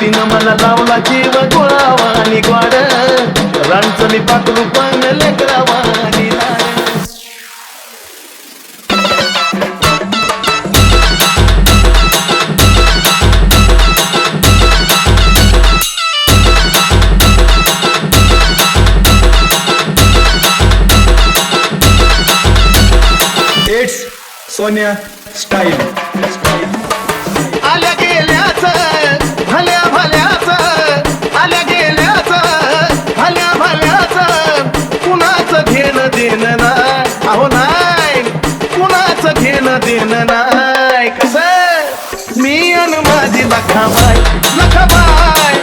तिनं मला लावला जीव गोळावा आणि ग्वाड रांचली पाकरू पण लेकरावा आणि लाड. सोनिया स्टाईल नाय कस? मी अन माझी लखाबाय लखाबाय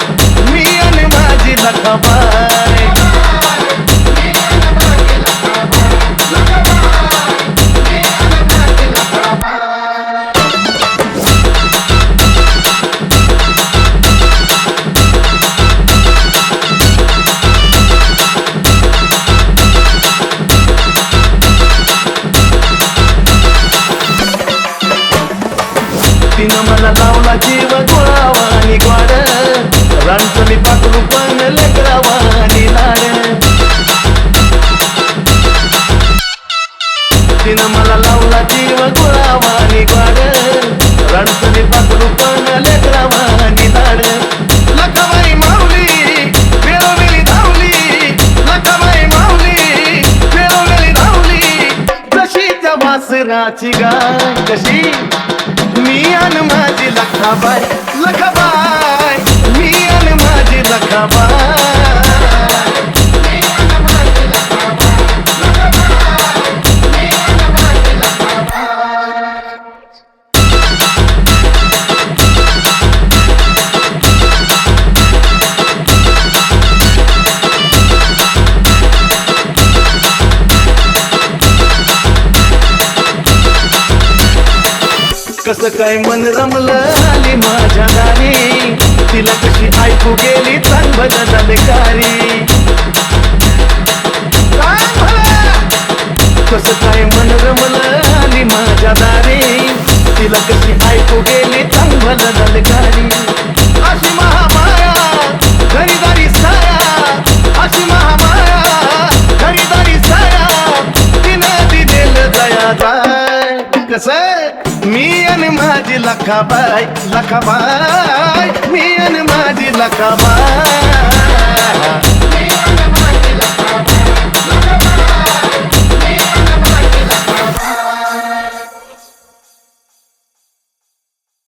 मी अन माझी लखाबाय तिनं मला लावला जीव गोळावा आणि ग्वाड. रांचली पाकरू पण लेकरावा आणि लाड. तिनं मला लावला जीव गोळावा आणि ग्वाड. रांचली पाकरू पण लेकरावा आणि लाड. लखाबाई माऊली वेळोवेळी धावली. लखाबाई माऊली वेळोवेळी धावली. कशी त्या वासराची गाय कशी मी आन माझी लखाबाई. लखाबाई. कसं काय मन रमलं आली माझ्या दारी तिला कशी ऐकू गेली चांग बदल कारी? कसं काय मन रमलं आली माझ्या दारी तिला कशी आणि माझी लखाबाई लखाबाई मी आणि माझी लखाबाई.